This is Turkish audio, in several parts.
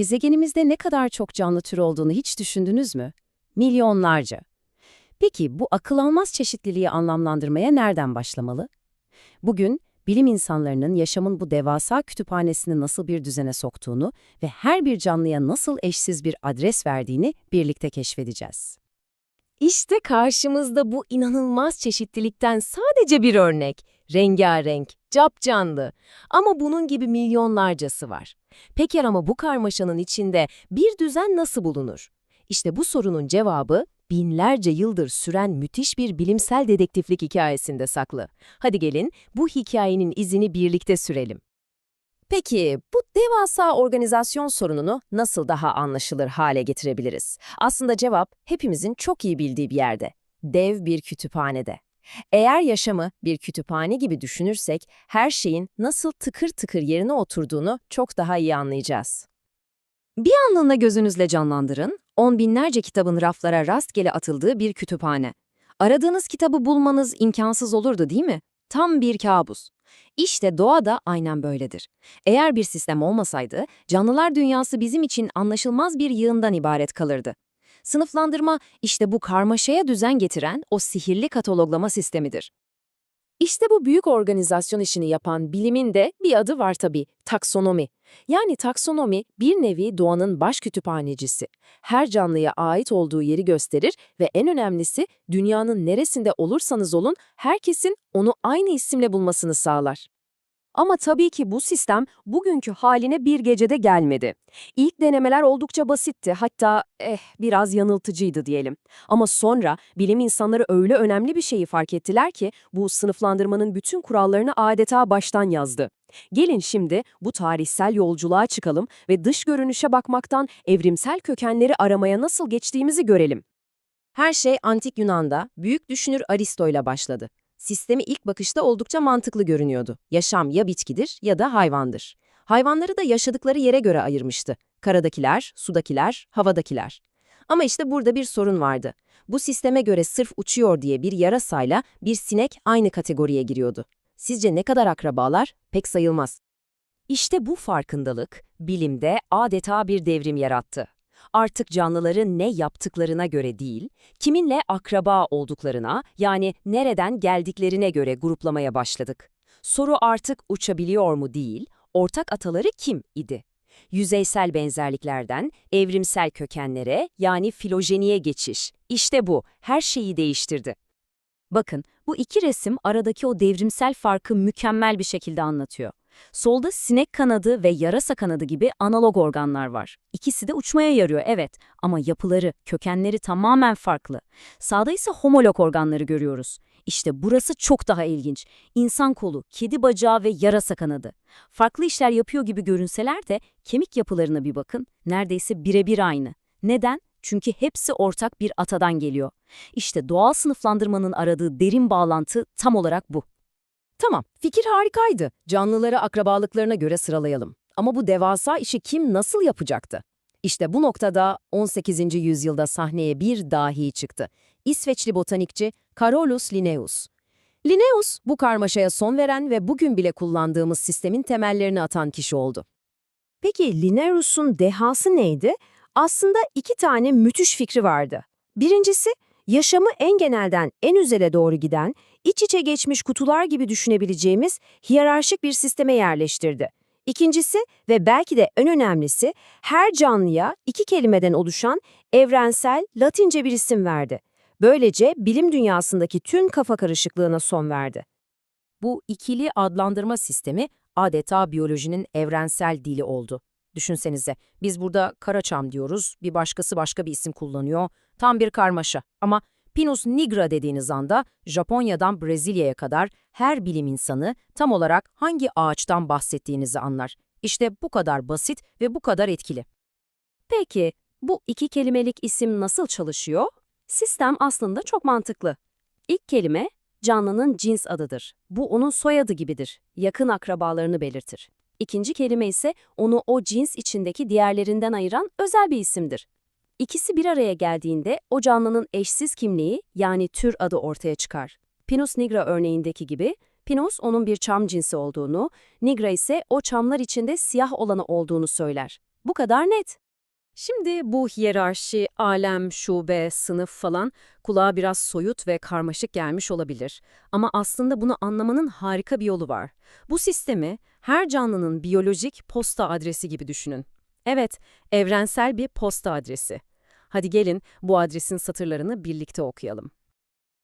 Gezegenimizde ne kadar çok canlı tür olduğunu hiç düşündünüz mü? Milyonlarca. Peki bu akıl almaz çeşitliliği anlamlandırmaya nereden başlamalı? Bugün bilim insanlarının yaşamın bu devasa kütüphanesini nasıl bir düzene soktuğunu ve her bir canlıya nasıl eşsiz bir adres verdiğini birlikte keşfedeceğiz. İşte karşımızda bu inanılmaz çeşitlilikten sadece bir örnek. Rengarenk, capcanlı. Ama bunun gibi milyonlarcası var. Peki ama bu karmaşanın içinde bir düzen nasıl bulunur? İşte bu sorunun cevabı binlerce yıldır süren müthiş bir bilimsel dedektiflik hikayesinde saklı. Hadi gelin bu hikayenin izini birlikte sürelim. Peki bu devasa organizasyon sorununu nasıl daha anlaşılır hale getirebiliriz? Aslında cevap hepimizin çok iyi bildiği bir yerde. Dev bir kütüphanede. Eğer yaşamı bir kütüphane gibi düşünürsek her şeyin nasıl tıkır tıkır yerine oturduğunu çok daha iyi anlayacağız. Bir anlığına gözünüzle canlandırın, on binlerce kitabın raflara rastgele atıldığı bir kütüphane. Aradığınız kitabı bulmanız imkansız olurdu değil mi? Tam bir kabus. İşte doğa da aynen böyledir. Eğer bir sistem olmasaydı, canlılar dünyası bizim için anlaşılmaz bir yığından ibaret kalırdı. Sınıflandırma işte bu karmaşaya düzen getiren o sihirli kataloglama sistemidir. İşte bu büyük organizasyon işini yapan bilimin de bir adı var tabii, taksonomi. Yani taksonomi bir nevi doğanın baş kütüphanecisi. Her canlıya ait olduğu yeri gösterir ve en önemlisi dünyanın neresinde olursanız olun herkesin onu aynı isimle bulmasını sağlar. Ama tabii ki bu sistem bugünkü haline bir gecede gelmedi. İlk denemeler oldukça basitti, hatta eh biraz yanıltıcıydı diyelim. Ama sonra bilim insanları öyle önemli bir şeyi fark ettiler ki bu sınıflandırmanın bütün kurallarını adeta baştan yazdı. Gelin şimdi bu tarihsel yolculuğa çıkalım ve dış görünüşe bakmaktan evrimsel kökenleri aramaya nasıl geçtiğimizi görelim. Her şey antik Yunan'da büyük düşünür Aristo ile başladı. Sistemi ilk bakışta oldukça mantıklı görünüyordu. Yaşam ya bitkidir ya da hayvandır. Hayvanları da yaşadıkları yere göre ayırmıştı. Karadakiler, sudakiler, havadakiler. Ama işte burada bir sorun vardı. Bu sisteme göre sırf uçuyor diye bir yarasayla bir sinek aynı kategoriye giriyordu. Sizce ne kadar akrabalar? Pek sayılmaz. İşte bu farkındalık bilimde adeta bir devrim yarattı. Artık canlıların ne yaptıklarına göre değil, kiminle akraba olduklarına yani nereden geldiklerine göre gruplamaya başladık. Soru artık uçabiliyor mu değil, ortak ataları kim idi? Yüzeysel benzerliklerden evrimsel kökenlere yani filojeniye geçiş. İşte bu, her şeyi değiştirdi. Bakın, bu iki resim aradaki o devrimsel farkı mükemmel bir şekilde anlatıyor. Solda sinek kanadı ve yarasa kanadı gibi analog organlar var. İkisi de uçmaya yarıyor evet ama yapıları, kökenleri tamamen farklı. Sağda ise homolog organları görüyoruz. İşte burası çok daha ilginç. İnsan kolu, kedi bacağı ve yarasa kanadı. Farklı işler yapıyor gibi görünseler de kemik yapılarına bir bakın. Neredeyse birebir aynı. Neden? Çünkü hepsi ortak bir atadan geliyor. İşte doğal sınıflandırmanın aradığı derin bağlantı tam olarak bu. Tamam, fikir harikaydı. Canlıları akrabalıklarına göre sıralayalım. Ama bu devasa işi kim nasıl yapacaktı? İşte bu noktada 18. yüzyılda sahneye bir dahi çıktı. İsveçli botanikçi Carolus Linnaeus. Linnaeus, bu karmaşaya son veren ve bugün bile kullandığımız sistemin temellerini atan kişi oldu. Peki Linnaeus'un dehası neydi? Aslında iki tane müthiş fikri vardı. Birincisi, yaşamı en genelden en üzere doğru giden, iç içe geçmiş kutular gibi düşünebileceğimiz hiyerarşik bir sisteme yerleştirdi. İkincisi ve belki de en önemlisi her canlıya iki kelimeden oluşan evrensel Latince bir isim verdi. Böylece bilim dünyasındaki tüm kafa karışıklığına son verdi. Bu ikili adlandırma sistemi adeta biyolojinin evrensel dili oldu. Düşünsenize, biz burada karaçam diyoruz, bir başkası başka bir isim kullanıyor, tam bir karmaşa. Ama Pinus nigra dediğiniz anda Japonya'dan Brezilya'ya kadar her bilim insanı tam olarak hangi ağaçtan bahsettiğinizi anlar. İşte bu kadar basit ve bu kadar etkili. Peki, bu iki kelimelik isim nasıl çalışıyor? Sistem aslında çok mantıklı. İlk kelime, canlının cins adıdır. Bu onun soyadı gibidir. Yakın akrabalarını belirtir. İkinci kelime ise onu o cins içindeki diğerlerinden ayıran özel bir isimdir. İkisi bir araya geldiğinde o canlının eşsiz kimliği yani tür adı ortaya çıkar. Pinus nigra örneğindeki gibi, Pinus onun bir çam cinsi olduğunu, nigra ise o çamlar içinde siyah olanı olduğunu söyler. Bu kadar net. Şimdi bu hiyerarşi, alem, şube, sınıf falan kulağa biraz soyut ve karmaşık gelmiş olabilir. Ama aslında bunu anlamanın harika bir yolu var. Bu sistemi her canlının biyolojik posta adresi gibi düşünün. Evet, evrensel bir posta adresi. Hadi gelin bu adresin satırlarını birlikte okuyalım.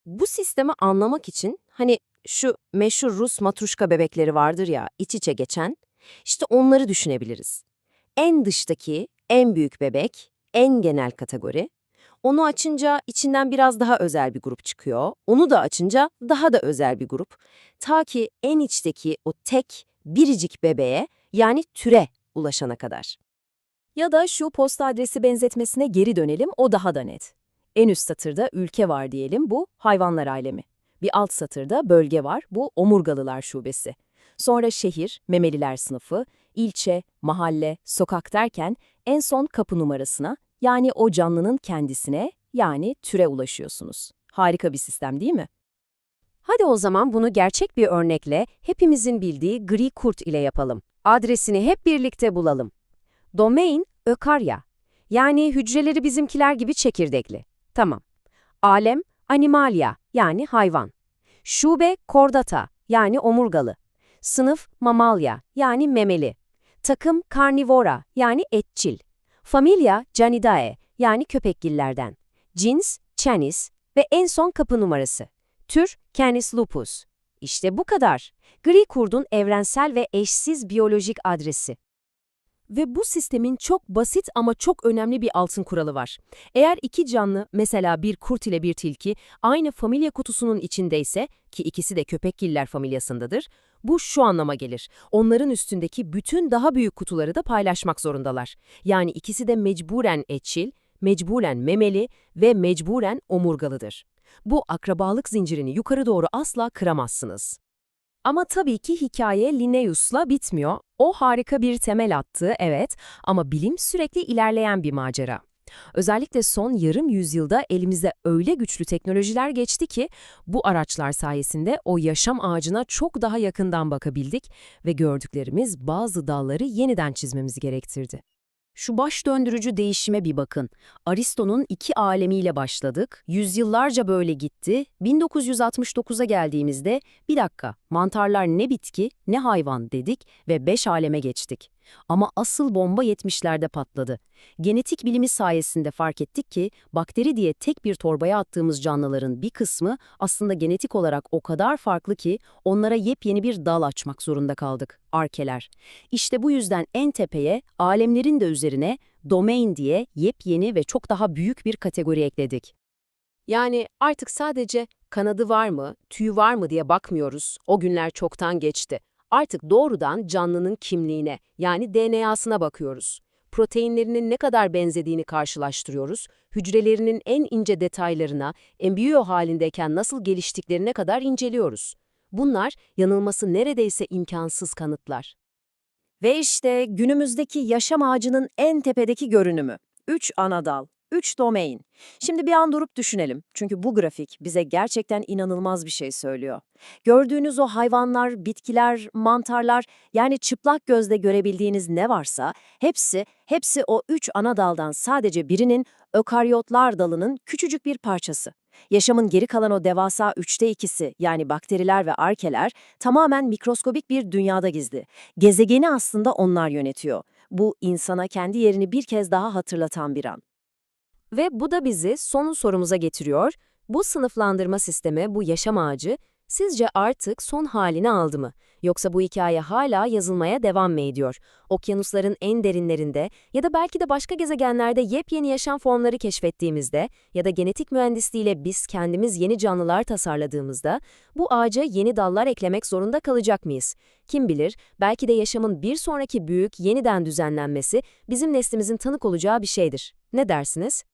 Bu sistemi anlamak için hani şu meşhur Rus matruşka bebekleri vardır ya iç içe geçen, işte onları düşünebiliriz. En dıştaki, en büyük bebek, en genel kategori. Onu açınca içinden biraz daha özel bir grup çıkıyor. Onu da açınca daha da özel bir grup. Ta ki en içteki o tek, biricik bebeğe yani türe ulaşana kadar. Ya da şu posta adresi benzetmesine geri dönelim, o daha da net. En üst satırda ülke var diyelim, bu hayvanlar alemi. Bir alt satırda bölge var, bu omurgalılar şubesi. Sonra şehir, memeliler sınıfı, ilçe, mahalle, sokak derken en son kapı numarasına, yani o canlının kendisine, yani türe ulaşıyorsunuz. Harika bir sistem değil mi? Hadi o zaman bunu gerçek bir örnekle hepimizin bildiği gri kurt ile yapalım. Adresini hep birlikte bulalım. Domain, ökarya. Yani hücreleri bizimkiler gibi çekirdekli. Tamam. Alem, animalia yani hayvan. Şube, kordata yani omurgalı. Sınıf, mamalya yani memeli. Takım, karnivora yani etçil. Familya, canidae yani köpekgillerden. Cins, canis ve en son kapı numarası. Tür, Canis lupus. İşte bu kadar. Gri kurdun evrensel ve eşsiz biyolojik adresi. Ve bu sistemin çok basit ama çok önemli bir altın kuralı var. Eğer iki canlı, mesela bir kurt ile bir tilki, aynı familya kutusunun içindeyse, ki ikisi de köpekgiller familyasındadır, bu şu anlama gelir. Onların üstündeki bütün daha büyük kutuları da paylaşmak zorundalar. Yani ikisi de mecburen etçil, mecburen memeli ve mecburen omurgalıdır. Bu akrabalık zincirini yukarı doğru asla kıramazsınız. Ama tabii ki hikaye Linnaeus'la bitmiyor. O harika bir temel attı, evet, ama bilim sürekli ilerleyen bir macera. Özellikle son yarım yüzyılda elimize öyle güçlü teknolojiler geçti ki bu araçlar sayesinde o yaşam ağacına çok daha yakından bakabildik ve gördüklerimiz bazı dalları yeniden çizmemizi gerektirdi. Şu baş döndürücü değişime bir bakın. Aristo'nun iki alemiyle başladık, yüzyıllarca böyle gitti, 1969'a geldiğimizde bir dakika mantarlar ne bitki ne hayvan dedik ve beş aleme geçtik. Ama asıl bomba 70'lerde patladı. Genetik bilimi sayesinde fark ettik ki bakteri diye tek bir torbaya attığımız canlıların bir kısmı aslında genetik olarak o kadar farklı ki onlara yepyeni bir dal açmak zorunda kaldık, arkeler. İşte bu yüzden en tepeye, alemlerin de üzerine domain diye yepyeni ve çok daha büyük bir kategori ekledik. Yani artık sadece kanadı var mı, tüyü var mı diye bakmıyoruz. O günler çoktan geçti. Artık doğrudan canlının kimliğine, yani DNA'sına bakıyoruz. Proteinlerinin ne kadar benzediğini karşılaştırıyoruz, hücrelerinin en ince detaylarına, embriyo halindeyken nasıl geliştiklerine kadar inceliyoruz. Bunlar yanılması neredeyse imkansız kanıtlar. Ve işte günümüzdeki yaşam ağacının en tepedeki görünümü. Üç ana dal, üç domain. Şimdi bir an durup düşünelim. Çünkü bu grafik bize gerçekten inanılmaz bir şey söylüyor. Gördüğünüz o hayvanlar, bitkiler, mantarlar yani çıplak gözle görebildiğiniz ne varsa hepsi, hepsi o üç ana daldan sadece birinin ökaryotlar dalının küçücük bir parçası. Yaşamın geri kalan o devasa üçte ikisi yani bakteriler ve arkeler tamamen mikroskobik bir dünyada gizli. Gezegeni aslında onlar yönetiyor. Bu insana kendi yerini bir kez daha hatırlatan bir an. Ve bu da bizi son sorumuza getiriyor. Bu sınıflandırma sistemi, bu yaşam ağacı sizce artık son halini aldı mı? Yoksa bu hikaye hala yazılmaya devam mı ediyor? Okyanusların en derinlerinde ya da belki de başka gezegenlerde yepyeni yaşam formları keşfettiğimizde ya da genetik mühendisliğiyle biz kendimiz yeni canlılar tasarladığımızda bu ağaca yeni dallar eklemek zorunda kalacak mıyız? Kim bilir, belki de yaşamın bir sonraki büyük yeniden düzenlenmesi bizim neslimizin tanık olacağı bir şeydir. Ne dersiniz?